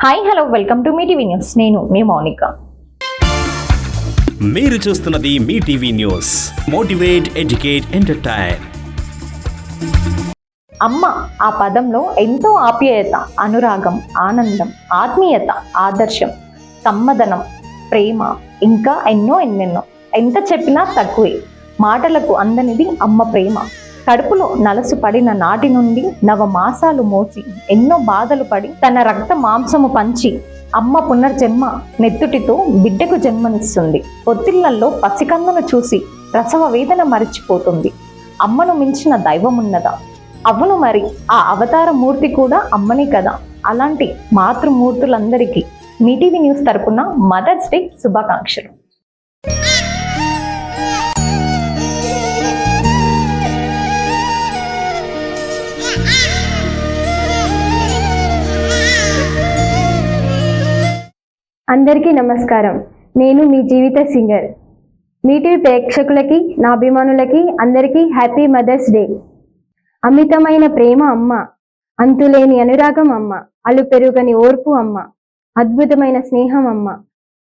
Hi hello welcome to Mee TV news నేను మీ మౌనిక. మీరు చూస్తున్నది Mee TV news motivate educate entertain అమ్మ ఆ పదంలో ఎంతో ఆప్యాయత అనురాగం ఆనందం ఆత్మీయత ఆదర్శం సమ్మదనం ప్రేమ ఇంకా ఎన్నో ఎన్నెన్నో. ఎంత చెప్పినా తక్కువే. మాటలకు అందనిది అమ్మ ప్రేమ. కడుపులో నలసు పడిన నాటి నుండి నవమాసాలు మోసి ఎన్నో బాధలు పడి తన రక్త మాంసము పంచి అమ్మ పునర్జన్మ నెత్తుటితో బిడ్డకు జన్మనిస్తుంది. పొత్తిళ్ళలో పసికందును చూసి ప్రసవ వేదన మరిచిపోతుంది. అమ్మను మించిన దైవమున్నదా? అవును మరి ఆ అవతార మూర్తి కూడా అమ్మనే కదా? అలాంటి మాతృమూర్తులందరికీ మీటీవీ న్యూస్ తరపున మదర్స్ డే శుభాకాంక్షలు. అందరికీ నమస్కారం. నేను మీ జీవిత సింగర్. మీ టీవీ ప్రేక్షకులకి నా అభిమానులకి అందరికీ హ్యాపీ మదర్స్ డే. అమితమైన ప్రేమ అమ్మ అంతులేని అనురాగం అమ్మ అలు పెరుగని ఓర్పు అమ్మ అద్భుతమైన స్నేహం అమ్మ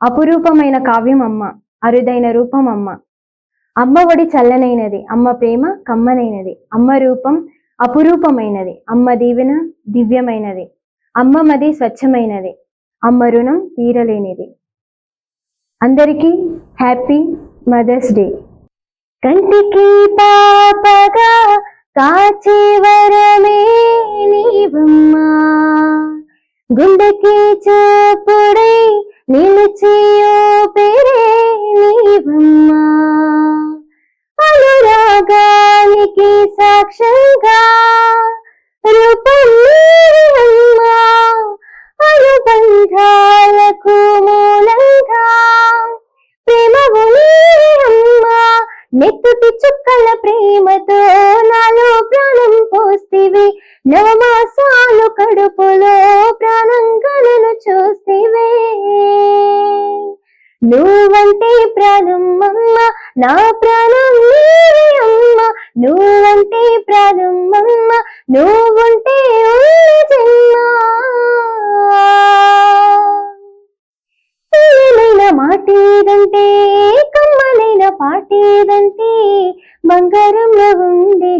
అపురూపమైన కావ్యం అమ్మ అరుదైన రూపం అమ్మ. అమ్మ ఒడి చల్లనైనది అమ్మ ప్రేమ కమ్మనైనది అమ్మ రూపం అపురూపమైనది అమ్మ దీవెన దివ్యమైనది అమ్మ మది స్వచ్ఛమైనది. అమ్మ రుణం తీరలేనిది. అందరికీ హ్యాపీ మదర్స్ డే. కంటికి పాపగా కాచి వరమే నీవమ్మా. గుండెకి చూపుడై నిలిచి నవమాసాలు కడుపులో ప్రాణం కలను చూస్తివే. నువ్వంటే ప్రాణం నా ప్రాణం నీవే అమ్మ. నువ్వంటే ప్రాణం అమ్మ నువ్వుంటే ఉంది జన్మ. తీయనైన మాటేదంటే కమ్మనైన పాటేదంటే బంగారంలో ఉంది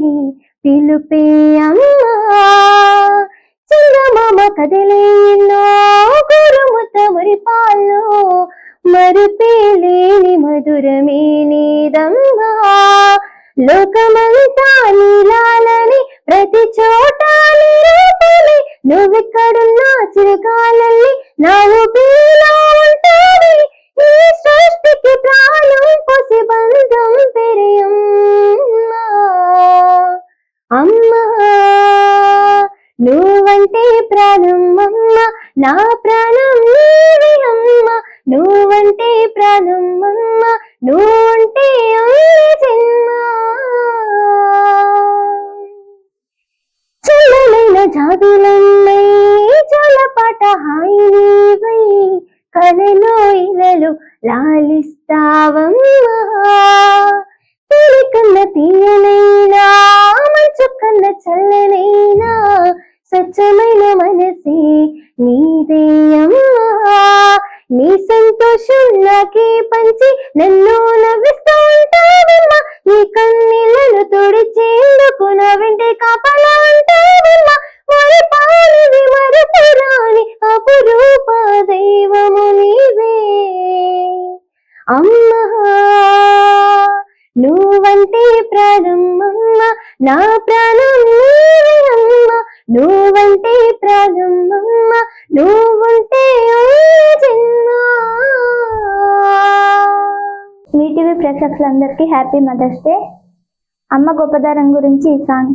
పిలుపే అమ్మ. నువ్వెక్కడున్నా చిరకాలని నా ఉంటావి. ఈ సృష్టికి ప్రాణం పోసి బంధం పెరియమ్మా. అమ్మా నువ్వంటే ప్రాణం అమ్మ. నా ప్రాణం నీవే అమ్మ. నువ్వంటే ప్రాణం అమ్మ. నువ్వుంటే జన్మ. చల్లనైన జాబిలన్నై జలపాట హాయివై కలలో ఇలలు లాలిస్తావమ్మా. కన్న తీయనైనా మంచు కన్న చల్లనైనా స్వచ్ఛమైన మనసే నీదే అమ్మా. నీ సంతోషం నాకే పంచి నన్ను నవ్విస్తూ ఉంటావమ్మా. నీ కన్నీళ్ళను తుడిచేందుకు నా వెంటే కాపలా ఉంటావమ్మా. మరి పాలివి మరపురాని అపురూప దైవము నీవే. అమ్మా నువ్వంటే ప్రాణమ్మ నా ప్రాణం నీవే అమ్మ. నువ్వంటే ప్రాణమ్మ నువ్వుంటే జన్మ. ప్రేక్షకులందరికీ హ్యాపీ మదర్స్ డే. అమ్మ గొప్పదనం గురించి ఈ సాంగ్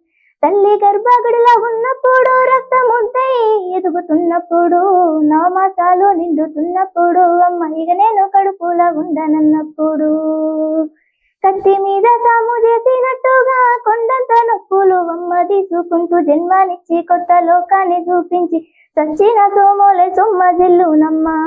తల్లి గర్భగుడిలో ఉన్నప్పుడు రక్తముద్దై ఎదుగుతున్నప్పుడు నవమాసాలు నిండుతున్నప్పుడు అమ్మ ఇక నేను కడుపులా ఉండనన్నప్పుడు. కత్తి మీద తాము చేసినట్టుగా కొండంత నొప్పులు అమ్మ తీసుకుంటూ జన్మానిచ్చి కొత్త లోకాన్ని చూపించి సచ్చిన సోమోలే సొమ్మ జిల్లునమ్మా.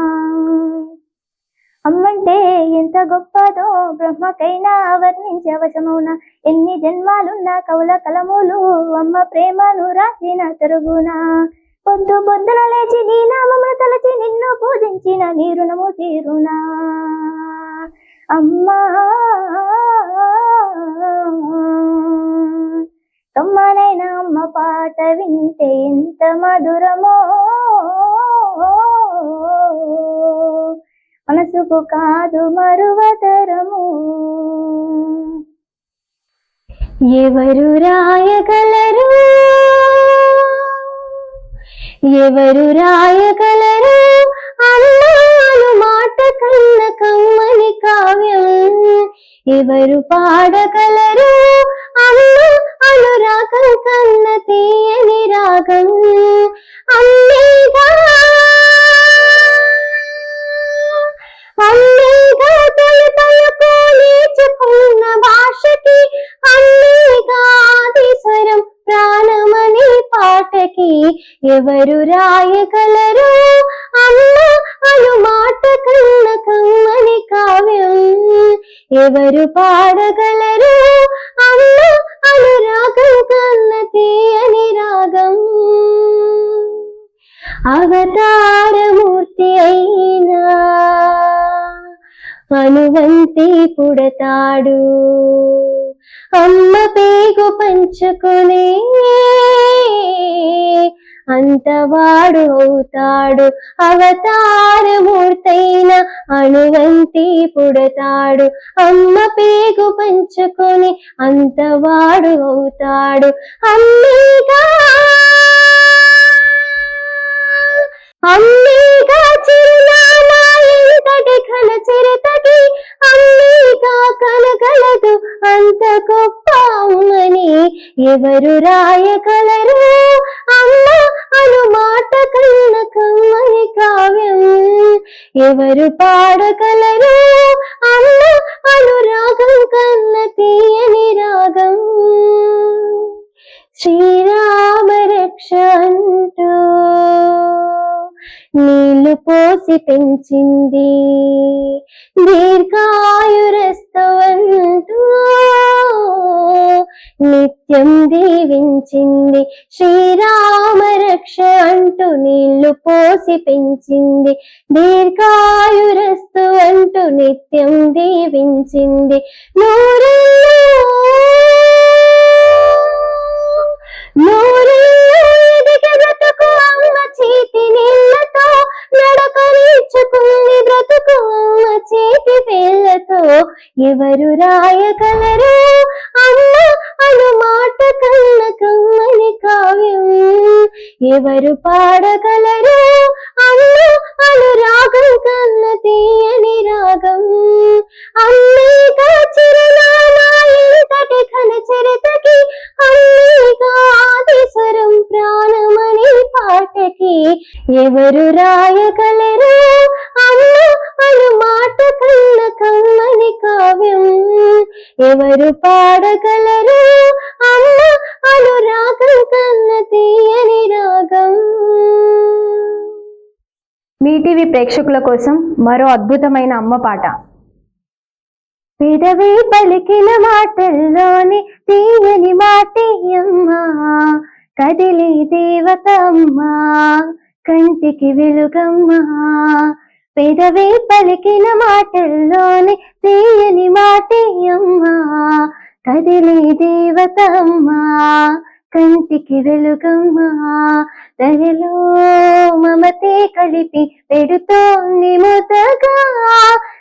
అమ్మంటే ఎంత గొప్పదో బ్రహ్మకైనా వర్ణించవశమౌన ఎన్ని జన్మాలున్న కవుల కలములు అమ్మ ప్రేమను రాసిన తరుగున. పొద్దు పొద్దున లేచి నీ నామమును తలచి నిన్ను పూజించిన నీ రుణము తీరునా. అమ్మా! కమ్మనైన అమ్మ పాట వింటే ఎంత మధురమో. మనసుకు కాదు మరువతరము. ఎవరు రాయగలరు? ఎవరు రాయగలరు? అన్నాను మాట కన్న కమ్మని కావ్యం. ఎవరు పాడగలరు? అన్న అనురాగం కన్న తీయని రాగం. అమ్మేగా అమ్మేగా ఎవరు పాడగలరు? అమ్మ అనురాగం కన్న తీయని రాగం. అవతారమూర్తి అయినా అనువంతి పుడతాడు. అమ్మ పేగు పంచుకునే అంతవాడు అవుతాడు. అవతారమూర్తైన అనువంతి పుడతాడు. అమ్మ పేగు పంచుకొని అంతవాడు అవుతాడు. అమ్మేగా అమ్మేగా చిరునామా ఎంతటి ఘన చిరతటి అమ్మేగా కనగలదు అంత గొప్ప అవునని ఎవరు రాయగలరు? ఆ ఎవరు పాడగలరు అన్న అనురాగం కన్న తీయని రాగం. శ్రీరామ రక్ష అంటూ. నీళ్ళు పోసి పెంచింది దీర్ఘాయురస్తవంటూ నిత్యం దీవించింది శ్రీరామ అంటూ నీళ్ళు పోసి పెంచింది. దీర్ఘాయురస్తు అంటూ నిత్యం దీవించింది. ఎవరు రాయగలరు? ఎవరు పాడగలరు? అమ్మ అను రాగం కన్న తీయని రాగం. అమ్మేగా చిరునామా ఇంతటి ఘన చరితకి అమ్మేగా ఆదిస్వరం ప్రాణమని పాటకి. ఎవరు రాయగలరు? అమ్మ అను మాట కన్న కమ్మని కావ్యం. ఎవరు ప్రేక్షకుల కోసం మరో అద్భుతమైన అమ్మ పాట. పెదవి పలికిన మాటల్లోని తీయని మాటయ్యమ్మా కదిలి దేవతమ్మా కంటికి వెలుగమ్మా. పెదవి పలికిన మాటల్లోని తీయని మాటయ్యమ్మా కదిలి దేవతమ్మా కంటికి వెలుగమ్మా. దయలో మమతే కలిపి పెడుతోంది ముతగా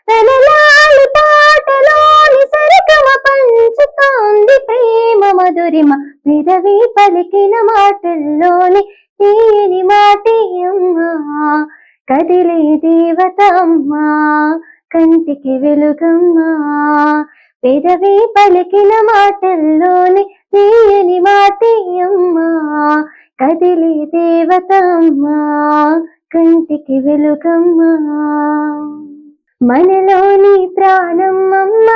తనలాలి పాటలోని సరికమ పంచుతోంది ప్రేమ మధురిమ. పెదవి పలికిన మాటల్లోని తీయని అమ్మా. కదిలే దేవతమ్మా కంటికి వెలుగమ్మా. పెదవి పలికిన మాటల్లోని తీయని మాటే అమ్మా. కదిలి దేవతమ్మా కంటికి వెలుగమ్మా. మనలోని ప్రాణమ్మమ్మ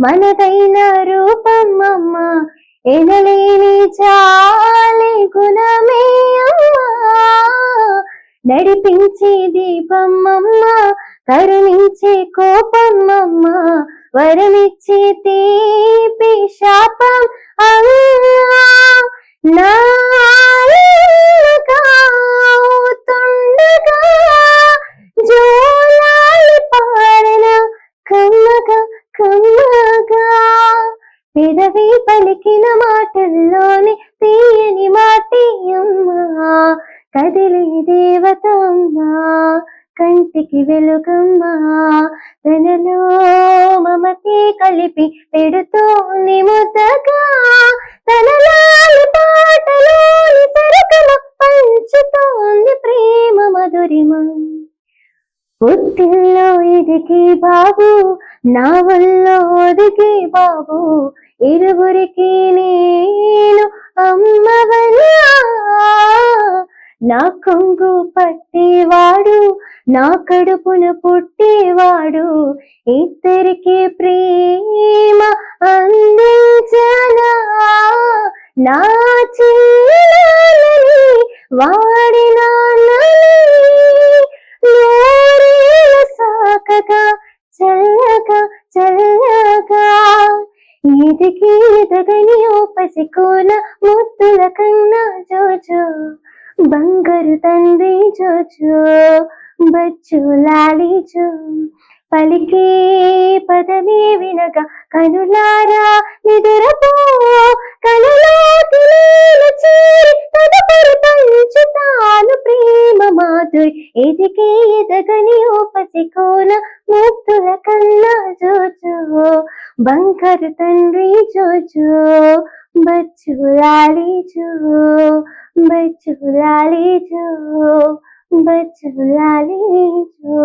మనదైన రూపమ్మమ్మ ఎనలేని చాలే గుణమే అమ్మా. నడిపించే దీపమ్మమ్మ అమ్మ కరుణించే కోపం వరమిచ్చే తీపి శాపం అమ్మా. నాలుగా పెదవి పలికిన మాటల్లోని తీయని మాటి అమ్మా కదిలి దేవతమ్మా కంటికి వెలుగమ్మా. తనలో మమతే కలిపి పెడుతోంది ముద్దగా. తనలాలి పాటలోని సరకమ పంచుతోంది ప్రేమ మధురిమ. పుట్టిల్లో ఎదిగి బాబు నా వల్ల ఒదిగి బాబు ఇరువురికి నేను అమ్మవనా. నా కొంగు పట్టివాడు నా కడుపున పుట్టేవాడు ఇద్దరికి ప్రేమ అందించనా? నా చిన్నాలని వాడి సాకగా చల్లగా చల్లగా. ఇదికి ఎదగని ఓ పసికోన వినక కనులారా నిదురపో. కనులోకి చేరి తదుపరి పంచుతాను ప్రేమ మాధురి. ఎదిగే ఎదగని ఉపసికోన ముక్తుల కన్నా జోజో బంకరు తండ్రి జోజో బచ్చులాలి లాలిజో బచ్చులాలి లాలిజో బచ్చులాలి లాలిజో